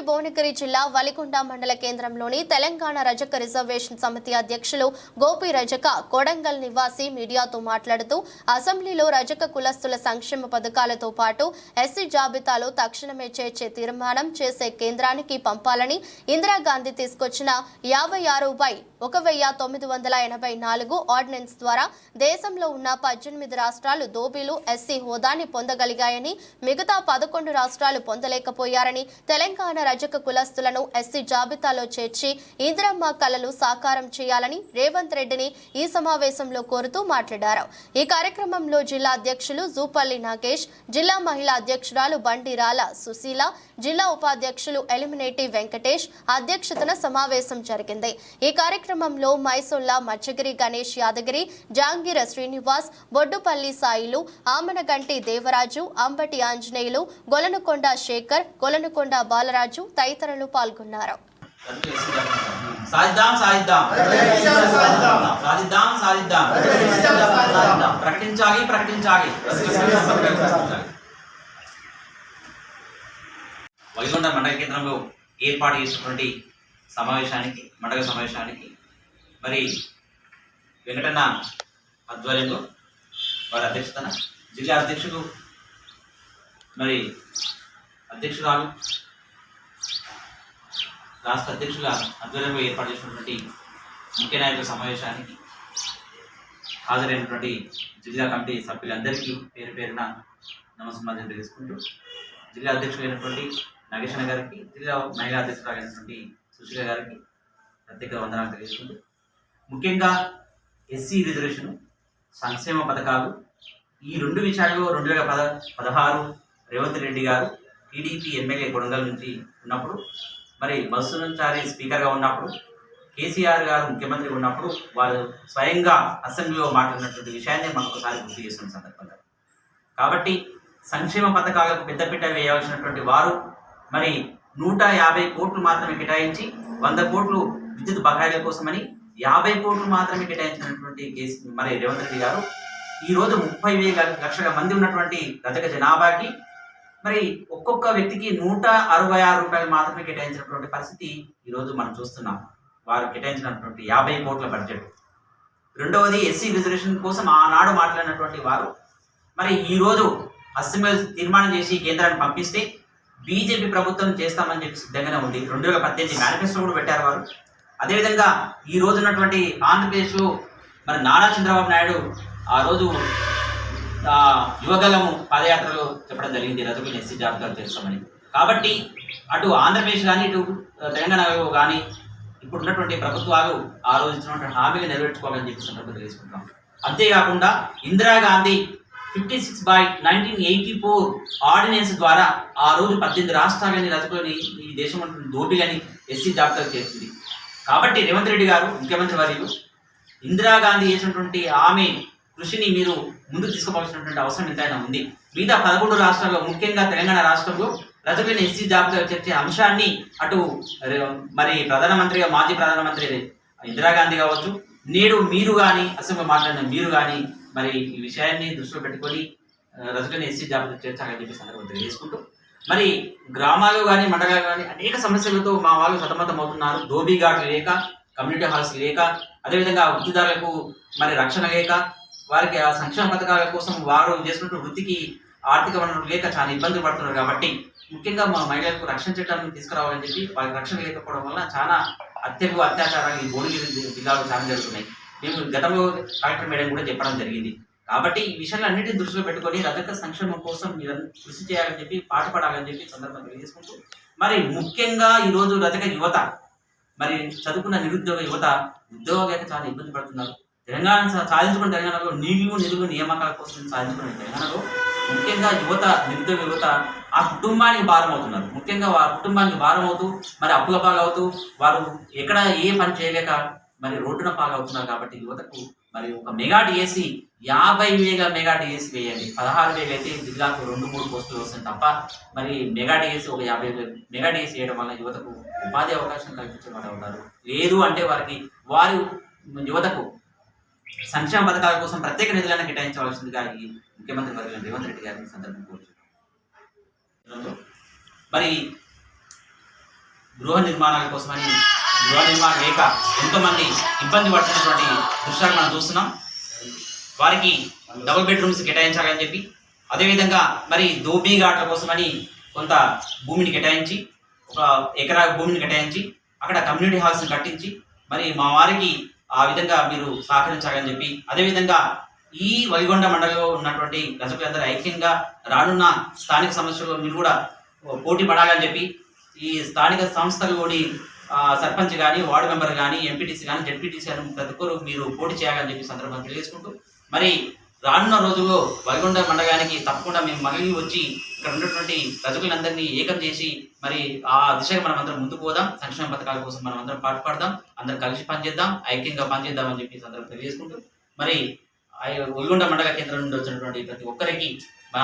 యాదాద్రి భువనగిరి జిల్లా వలికొండ మండల కేంద్రంలోని తెలంగాణ రజక రిజర్వేషన్ సమితి అధ్యక్షులు గోపి రజక కొడంగల్ నివాసి మీడియాతో మాట్లాడుతూ అసెంబ్లీలో రజక కులస్తుల సంక్షేమ పథకాలతో పాటు ఎస్సీ జాబితాలో తక్షణమే చేర్చే తీర్మానం చేసే కేంద్రానికి పంపాలని ఇందిరాగాంధీ తీసుకొచ్చిన యాభై ఆరు బై ఒక వెయ్యి తొమ్మిది వందల ఎనభై నాలుగు ఆర్డినెన్స్ ద్వారా దేశంలో ఉన్న పద్దెనిమిది రాష్ట్రాలు దోబీలు ఎస్సీ హోదాని పొందగలిగాయని మిగతా పదకొండు రాష్ట్రాలు పొందలేకపోయారని తెలంగాణ రజక కులస్తులను ఎస్సీ జాబితాలో చేర్చి ఇందిరమ్మ కలలు సాకారం చేయాలని రేవంత్ రెడ్డిని ఈ సమావేశంలో కోరుతూ మాట్లాడారు. ఈ కార్యక్రమంలో జిల్లా అధ్యక్షులు జూపల్లి నాగేష్ జిల్లా మహిళా అధ్యక్షురాలు బండిరాల సుశీల జిల్లా ఉపాధ్యక్షులు ఎలిమినేటి వెంకటేష్ అధ్యక్షతన సమావేశం జరిగింది. ఈ కార్యక్రమంలో మైసొల్లా మచ్చగిరి గణేష్ యాదగిరి జాంగీర శ్రీనివాస్ బొడ్డుపల్లి సాయిలు ఆమనగంటి దేవరాజు అంబటి ఆంజనేయులు గొలనుకొండ శేఖర్ గొలనుకొండ బాలరాజు తదితరులు పాల్గొన్నారు. సాధిద్దాం సాధిద్దాం. సాధిద్దాం సాధిద్దాం. ప్రకటించాలి. ప్రకటించాలి. వైకుంఠ మండల కేంద్రంలో ఏర్పాటు చేసినటువంటి సమావేశానికి మండల సమావేశానికి మరి వెంకటన్న ఆధ్వర్యంలో వారి అధ్యక్షతన జిల్లా అధ్యక్షుడు మరి అధ్యక్షురాలు రాష్ట్ర అధ్యక్షుల ఆధ్వర్యంలో ఏర్పాటు చేసినటువంటి ముఖ్య నాయకుల సమావేశానికి హాజరైనటువంటి జిల్లా కమిటీ సభ్యులందరికీ పేరు పేరున నమస్కారం తెలియజేసుకుంటూ జిల్లా అధ్యక్షులైనటువంటి నాగేశ్వర గారికి జిల్లా మహిళా అధ్యక్షురాలైనటువంటి సుశీల గారికి ప్రత్యేక వందనాలు తెలియజేసుకుంటూ ముఖ్యంగా ఎస్సీ రిజర్వేషన్ సంక్షేమ పథకాలు ఈ రెండు విషయాల్లో రెండు వేల పద పదహారు రేవంత్ రెడ్డి గారు టీడీపీ ఎమ్మెల్యే కొడంగల్ నుంచి ఉన్నప్పుడు మరి మధుసూదనాచారి స్పీకర్గా ఉన్నప్పుడు కేసీఆర్ గారు ముఖ్యమంత్రి ఉన్నప్పుడు వారు స్వయంగా అసెంబ్లీలో మాట్లాడినటువంటి విషయాన్ని మనం ఒకసారి గుర్తు చేస్తున్న సందర్భంగా. కాబట్టి సంక్షేమ పథకాలకు పెద్దపీట వేయాల్సినటువంటి వారు మరి నూట యాభై కోట్లు మాత్రమే కేటాయించి వంద కోట్లు విద్యుత్ బకాయిల కోసమని యాభై కోట్లు మాత్రమే కేటాయించినటువంటి కేసీ మరి రేవంత్ రెడ్డి గారు. ఈరోజు ముప్పై వేల లక్షల మంది ఉన్నటువంటి రజక జనాభాకి మరి ఒక్కొక్క వ్యక్తికి నూట అరవై ఆరు రూపాయలు మాత్రమే కేటాయించినటువంటి పరిస్థితి ఈరోజు మనం చూస్తున్నాం. వారు కేటాయించినటువంటి యాభై కోట్ల బడ్జెట్. రెండవది ఎస్సీ రిజర్వేషన్ కోసం ఆనాడు మాట్లాడినటువంటి వారు మరి ఈరోజు అసెంబ్లీ తీర్మానం చేసి కేంద్రాన్ని పంపిస్తే బీజేపీ ప్రభుత్వం చేస్తామని చెప్పి సిద్ధంగానే ఉంది. రెండు వేల పద్దెనిమిది మేనిఫెస్టో కూడా పెట్టారు వారు. అదేవిధంగా ఈ రోజు ఉన్నటువంటి ఆంధ్రప్రదేశ్లో మరి నారా చంద్రబాబు నాయుడు ఆ రోజు యువగలము పాదయాత్రలో చెప్పడం జరిగింది. రజకులు ఎస్సీ జాబితాలు చేస్తామని. కాబట్టి అటు ఆంధ్రప్రదేశ్ కానీ ఇటు తెలంగాణలో కానీ ఇప్పుడు ఉన్నటువంటి ప్రభుత్వాలు ఆ రోజు ఇచ్చినటువంటి హామీలు నెరవేర్చుకోవాలని చెప్పి సందర్భంగా తెలుసుకుంటాం అంతేకాకుండా Indira Gandhi fifty six by nineteen eighty four ordinance ద్వారా ఆ రోజు పద్దెనిమిది రాష్ట్రాలని రజకులని ఈ దేశం దోపిలని ఎస్సీ జాబితా చేసింది. కాబట్టి రేవంత్ రెడ్డి గారు ముఖ్యమంత్రి వర్యులు ఇందిరాగాంధీ చేసినటువంటి ఆమె కృషిని మీరు ముందుకు తీసుకోవాల్సినటువంటి అవసరం ఎంతైనా ఉంది. మిగతా పదకొండు రాష్ట్రాల్లో ముఖ్యంగా తెలంగాణ రాష్ట్రంలో రజకులైన ఎస్సీ జాబితా చర్చే అంశాన్ని అటు మరి ప్రధానమంత్రిగా మాజీ ప్రధానమంత్రి ఇందిరాగాంధీ కావచ్చు నేడు మీరు కానీ అసెంబ్లీ మాట్లాడిన మీరు కానీ మరి ఈ విషయాన్ని దృష్టిలో పెట్టుకొని ఆ, ఎస్సీ జాబితా చేర్చాలని చెప్పి సందర్భం తెలియజేసుకుంటూ మరి గ్రామాలు కానీ మండలాలు కానీ అనేక సమస్యలతో మా వాళ్ళు సతమతం అవుతున్నారు దోబీఘాట్లు లేక కమ్యూనిటీ హాల్స్ లేక అదేవిధంగా వృత్తిదారులకు మరి రక్షణ లేక వారికి ఆ సంక్షేమ పథకాల కోసం వారు చేసినటువంటి వృత్తికి ఆర్థిక వనరులు లేక చాలా ఇబ్బందులు పడుతున్నారు కాబట్టి ముఖ్యంగా మా మహిళలకు రక్షణ చట్టాన్ని తీసుకురావాలని చెప్పి వాళ్ళకి రక్షణ లేకపోవడం వల్ల చాలా హత్యలు అత్యాచారాలు ఈ భువనగిరి జిల్లాలో చాలా జరుగుతున్నాయి. మేము గతంలో కలెక్టర్ మేడం కూడా చెప్పడం జరిగింది. కాబట్టి ఈ విషయాలు అన్నింటిని దృష్టిలో పెట్టుకొని రజక సంక్షేమం కోసం మీరు కృషి చేయాలని చెప్పి పాటుపడాలని చెప్పి సందర్భంగా తెలియజేసుకుంటూ మరి ముఖ్యంగా ఈరోజు రజక యువత మరి చదువుకున్న నిరుద్యోగ యువత ఉద్యోగాలు చాలా ఇబ్బంది పడుతున్నారు. తెలంగాణ సాధించుకున్న తెలంగాణలో నీళ్ళు నిలుగు నియామకాల కోసం సాధించుకున్న తెలంగాణలో ముఖ్యంగా యువత నిరుద్యోగ యువత ఆ కుటుంబానికి భారం అవుతున్నారు ముఖ్యంగా వారి కుటుంబానికి భారం అవుతూ మరి అప్పుల పాలవుతూ వారు ఎక్కడ ఏ పని చేయలేక మరి రోడ్డున పాలవుతున్నారు కాబట్టి యువతకు మరి ఒక మెగా డిఎస్సి యాభై వేల మెగా డిఎస్సి వేయండి. పదహారు వేలు అయితే జిల్లాకు రెండు మూడు పోస్టులు వస్తాయి తప్ప మరి మెగా డిఎస్సి ఒక యాభై వేలు మెగా డిఎస్సి వేయడం వల్ల యువతకు ఉపాధి అవకాశం కల్పించే వాళ్ళు ఉంటారు లేదు అంటే వారికి వారు యువతకు సంక్షేమ పథకాల కోసం ప్రత్యేక నిధులను కేటాయించవలసిందిగా ఈ ముఖ్యమంత్రి వర్గం రేవంత్ రెడ్డి గారిని సందర్భం సందర్భంగా మరి గృహ నిర్మాణాల కోసమని గృహ నిర్మాణం లేక ఎంతోమంది ఇబ్బంది పడుతున్నటువంటి దృశ్యాలు మనం చూస్తున్నాం. వారికి డబుల్ బెడ్రూమ్స్ కేటాయించాలని చెప్పి అదేవిధంగా మరి దోబీ ఘాట్ల కోసమని కొంత భూమిని కేటాయించి ఒక ఎకరా భూమిని కేటాయించి అక్కడ కమ్యూనిటీ హాల్స్ని కట్టించి మరి మా వారికి ఆ విధంగా మీరు సహకరించాలని చెప్పి అదేవిధంగా ఈ వలిగొండ మండలంలో ఉన్నటువంటి రజకులందరూ ఐక్యంగా రానున్న స్థానిక సమస్యల్లో మీరు కూడా పోటీ పడాలని చెప్పి ఈ స్థానిక సంస్థలు కూడా సర్పంచ్ కానీ వార్డు మెంబర్ కానీ ఎంపీటీసీ కానీ జడ్పీటీసీ కానీ ప్రతి ఒక్కరు మీరు పోటీ చేయాలని చెప్పి సందర్భంగా తెలియజేసుకుంటూ మరి రానున్న రోజుల్లో వలిగొండ మండగానికి తప్పకుండా మేము మళ్ళీ వచ్చి ఇక్కడ ఉన్నటువంటి రజకులందరినీ ఏకం చేసి మరి ఆ దిశగా మనం అందరం ముందుకు పోదాం సంక్షేమ పథకాల కోసం మనం అందరం పాటుపడదాం అందరం కలిసి పనిచేద్దాం ఐక్యంగా పనిచేద్దాం అని చెప్పి సందర్భం సందర్భంగా తెలియజేసుకుంటూ మరి ఆ మండల కేంద్రం నుండి వచ్చినటువంటి ప్రతి ఒక్కరికి మా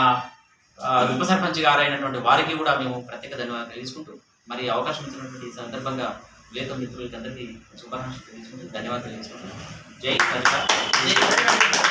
ఆ, ఉప సర్పంచ్ గారు అయినటువంటి వారికి కూడా మేము ప్రత్యేక ధన్యవాదాలు తెలియజేసుకుంటూ మరి అవకాశం ఇచ్చినటువంటి సందర్భంగా విలేక మిత్రులకి అందరికీ శుభాకాంక్షలు తెలియజేసుకుంటూ ధన్యవాదాలు తెలియజేసుకుంటూ జై రజక జై